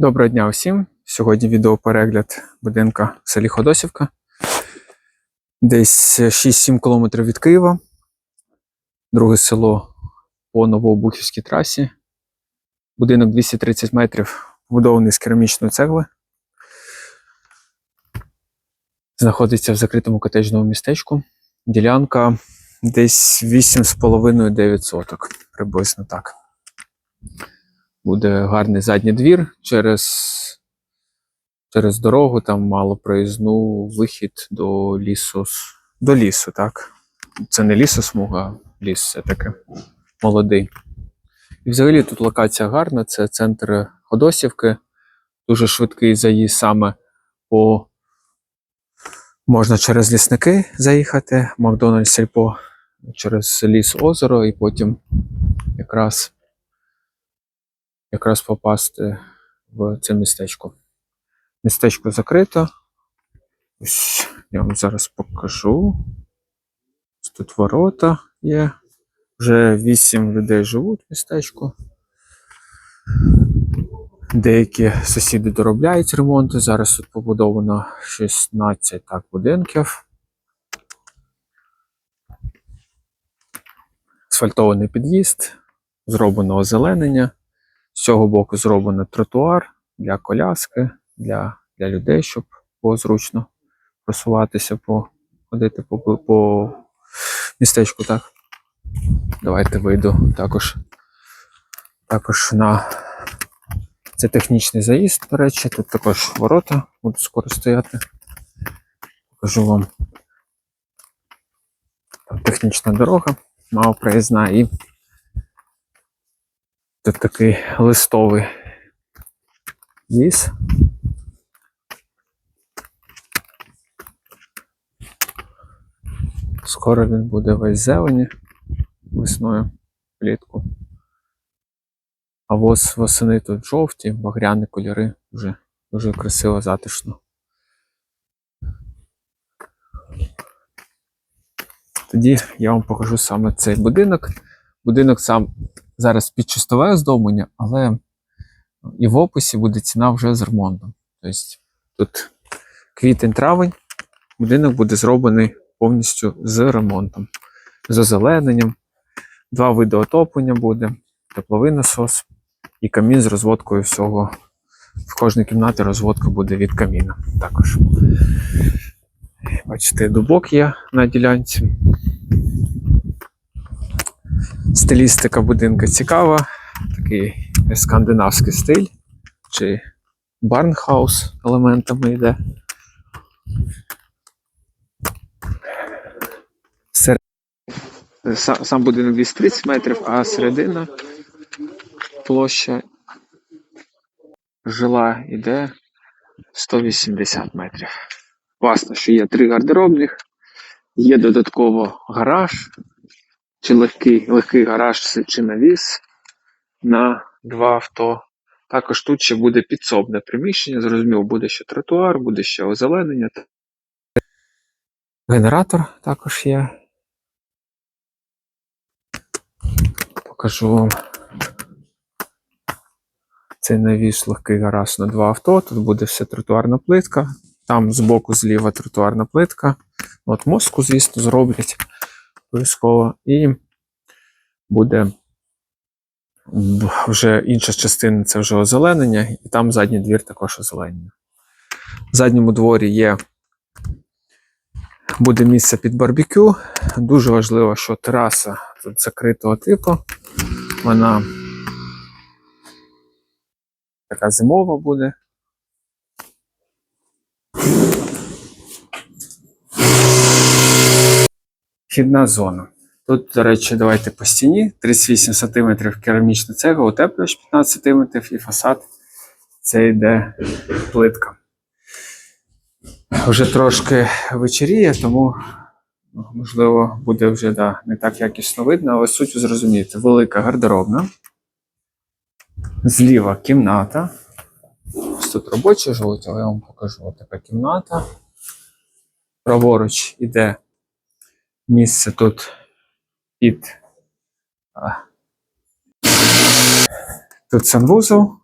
Доброго дня усім. Сьогодні відеоперегляд будинка в селі Ходосівка. Десь 6-7 кілометрів від Києва. Друге село по Новообухівській трасі. Будинок 230 метрів, побудований з керамічної цегли. Знаходиться в закритому котеджному містечку. Ділянка десь 8,5-9 соток, приблизно так. Буде гарний задній двір через, через дорогу, там мало проїзну вихід до лісу. До лісу, так. Це не лісосмуга, ліс все-таки молодий. І взагалі тут локація гарна, це центр Ходосівки. Дуже швидкий заїзд саме по. Можна через лісники заїхати, Макдональдс Сільпо через ліс озеро, і потім якраз якраз попасти в це містечко. Містечко закрито. Ось я вам зараз покажу. Ось Тут ворота є. Вже вісім людей живуть в містечку. Деякі сусіди доробляють ремонти. Зараз тут побудовано 16 так, будинків. Асфальтований під'їзд, зроблено озеленення. З цього боку зроблено тротуар для коляски, для, для людей, щоб було зручно просуватися, по, ходити по, по- містечку. Так. Давайте вийду також, також на це технічний заїзд, до речі. Тут також ворота будуть скоро стояти. Покажу вам технічна дорога, мало проїзна і Тут такий листовий ліс. Скоро він буде весь зелені весною влітку. А вос, восени тут жовті, багряні кольори, дуже, дуже красиво, затишно. Тоді я вам покажу саме цей будинок. Будинок сам зараз під чистове оздоблення, але і в описі буде ціна вже з ремонтом. Тобто тут квітень-травень, будинок буде зроблений повністю з ремонтом, з озелененням, два види отоплення буде, тепловий насос і камін з розводкою всього. В кожній кімнаті розводка буде від каміна також. Бачите, дубок є на ділянці. Стилістика будинку цікава, такий скандинавський стиль, чи барнхаус елементами йде. Сам будинок 230 метрів, а середина площа жила йде 180 метрів. Класно, що є три гардеробних, є додатково гараж, чи легкий, легкий гараж чи навіс на два авто. Також тут ще буде підсобне приміщення. Зрозуміло, буде ще тротуар, буде ще озеленення. Генератор також є. Покажу вам. Цей навіс легкий гараж на два авто. Тут буде все тротуарна плитка. Там збоку зліва тротуарна плитка. От мозку, звісно, зроблять обов'язково. І буде вже інша частина це вже озеленення, і там задній двір також озеленення. В задньому дворі є буде місце під барбекю. Дуже важливо, що тераса тут закритого типу. Вона така зимова буде. Вхідна зона. Тут, до речі, давайте по стіні 38 см керамічна цегла, утеплювач 15 см і фасад це йде плитка. Вже трошки вечеріє, тому можливо буде вже да, не так якісно видно, але суть зрозумієте. Велика гардеробна. Зліва кімната. Ось тут робочі живуть, але я вам покажу. Така кімната. Праворуч іде місце тут під. Санвузол.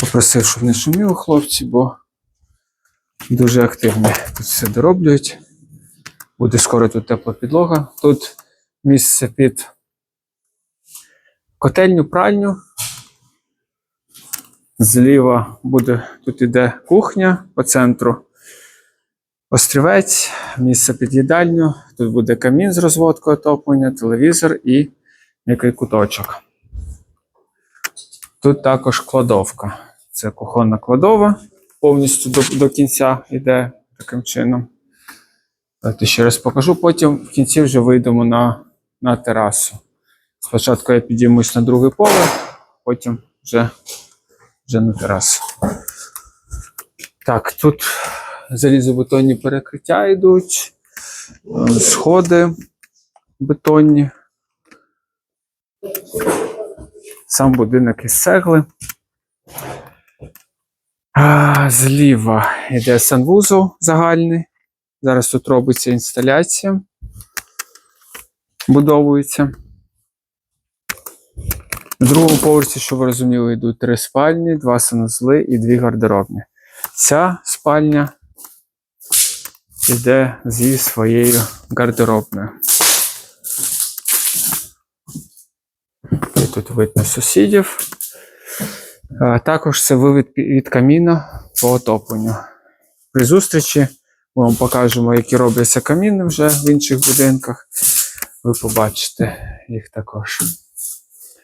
Попросив, щоб не шуміло хлопці, бо дуже активно тут все дороблюють. Буде скоро тут тепла підлога. Тут місце під котельню, пральню. Зліва буде, тут іде кухня по центру. Острівець, місце під їдальню. Тут буде камін з розводкою отоплення, телевізор і який куточок. Тут також кладовка. Це кухонна кладова. Повністю до, до кінця йде таким чином. Давайте ще раз покажу. Потім в кінці вже вийдемо на, на терасу. Спочатку я підіймусь на другий поверх, потім вже, вже на терасу. Так, тут залізобетонні перекриття йдуть, е, сходи бетонні. Сам будинок із цегли. Зліва йде санвузол загальний. Зараз тут робиться інсталяція. Будовується. На другому поверсі, що ви розуміли, йдуть три спальні, два санузли і дві гардеробні. Ця спальня йде зі своєю гардеробною. І тут видно сусідів. Також це вивід від каміна по отопленню. При зустрічі ми вам покажемо, які робляться каміни вже в інших будинках. Ви побачите їх також.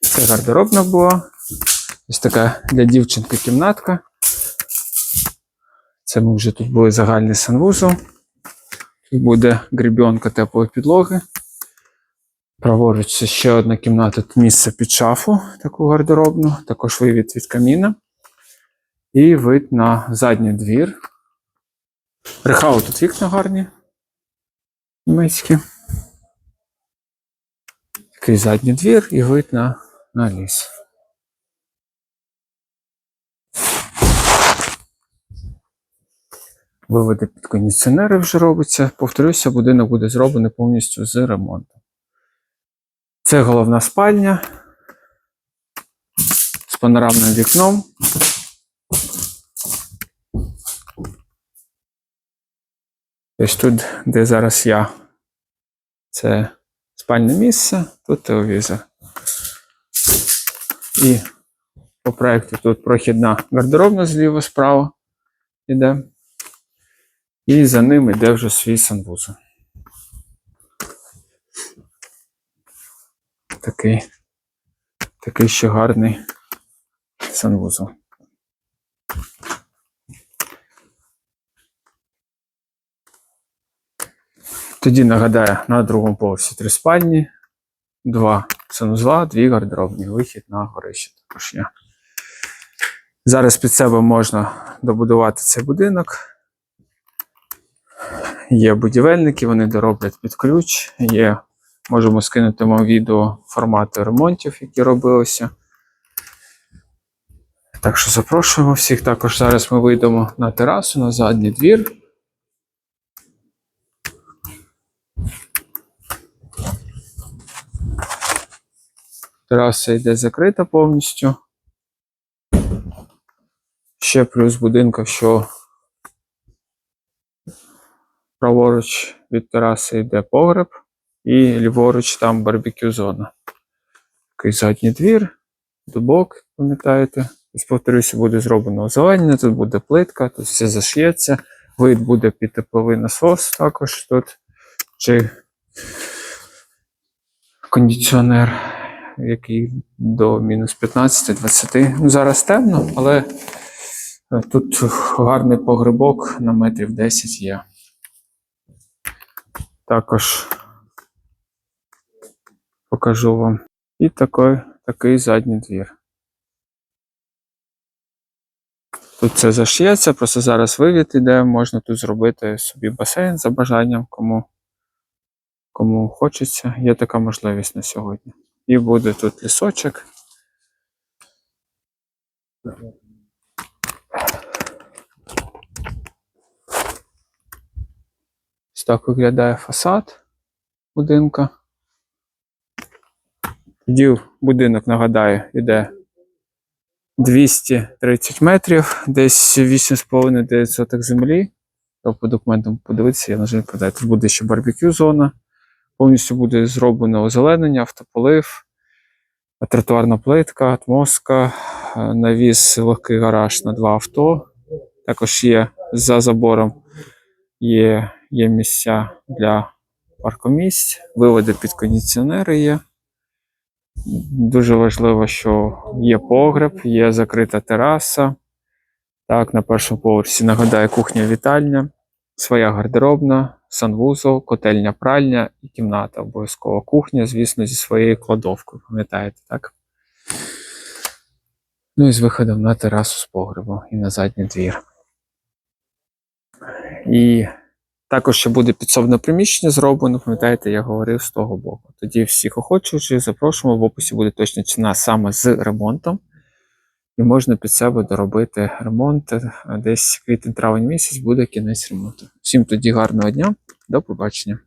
Це гардеробна була. Ось така для дівчинки кімнатка. Це ми вже тут були загальний санвузол. Буде гребінка теплої підлоги. Праворуч це ще одна кімната, місце під шафу, таку гардеробну, також вивід від каміна. І вид на задній двір. Рехау тут вікна гарні. Німецькі. Такий задній двір і вид на, на ліс. Виводи під кондиціонери вже робиться. Повторюся, будинок буде зроблений повністю з ремонтом. Це головна спальня з панорамним вікном. Ось тут, де зараз я, це спальне місце, тут телевізор. І по проєкту тут прохідна гардеробна зліва справа іде. І за ним іде вже свій санвузол. Такий, такий ще гарний санвузол. Тоді нагадаю, на другому поверсі три спальні, два санузла, дві гардеробні, вихід на горище також. Зараз під себе можна добудувати цей будинок. Є будівельники, вони дороблять під ключ. Є, можемо скинути вам відео формату ремонтів, які робилися. Так що запрошуємо всіх. Також зараз ми вийдемо на терасу, на задній двір. Тераса йде закрита повністю. Ще плюс будинка, що праворуч від тераси йде погреб, і ліворуч там барбекю зона. Такий задній двір, дубок, пам'ятаєте? Ось, повторюся, буде зроблено озеленення, тут буде плитка, тут все зашиється. Вид буде під тепловий насос також тут. Чи кондиціонер, який до мінус 15-20. Ну, зараз темно, але тут гарний погребок на метрів 10 є. Також покажу вам. І такий, такий задній двір. Тут це зашиється, просто зараз вивід іде, можна тут зробити собі басейн за бажанням, кому, кому хочеться. Є така можливість на сьогодні. І буде тут лісочок. Ось так виглядає фасад будинка. Тоді будинок, нагадаю, іде 230 метрів, десь 8,5-9 соток землі. То по документам подивитися, я на жаль продаю. Тут буде ще барбекю зона. Повністю буде зроблено озеленення, автополив, тротуарна плитка, атмоска, е, навіс легкий гараж на два авто. Також є за забором є, є місця для паркомісць, виводи під кондиціонери є. Дуже важливо, що є погреб, є закрита тераса. Так, на першому поверсі нагадаю кухня вітальня, своя гардеробна, санвузол, котельня пральня і кімната. Обов'язково кухня, звісно, зі своєю кладовкою, пам'ятаєте, так? Ну і з виходом на терасу з погребу і на задній двір. І також ще буде підсобне приміщення зроблено, пам'ятаєте, я говорив з того боку. Тоді всіх охочих запрошуємо. В описі буде точна ціна саме з ремонтом. І можна під себе доробити ремонт. Е, Десь квітень-травень місяць буде кінець ремонту. Всім тоді гарного дня, до побачення.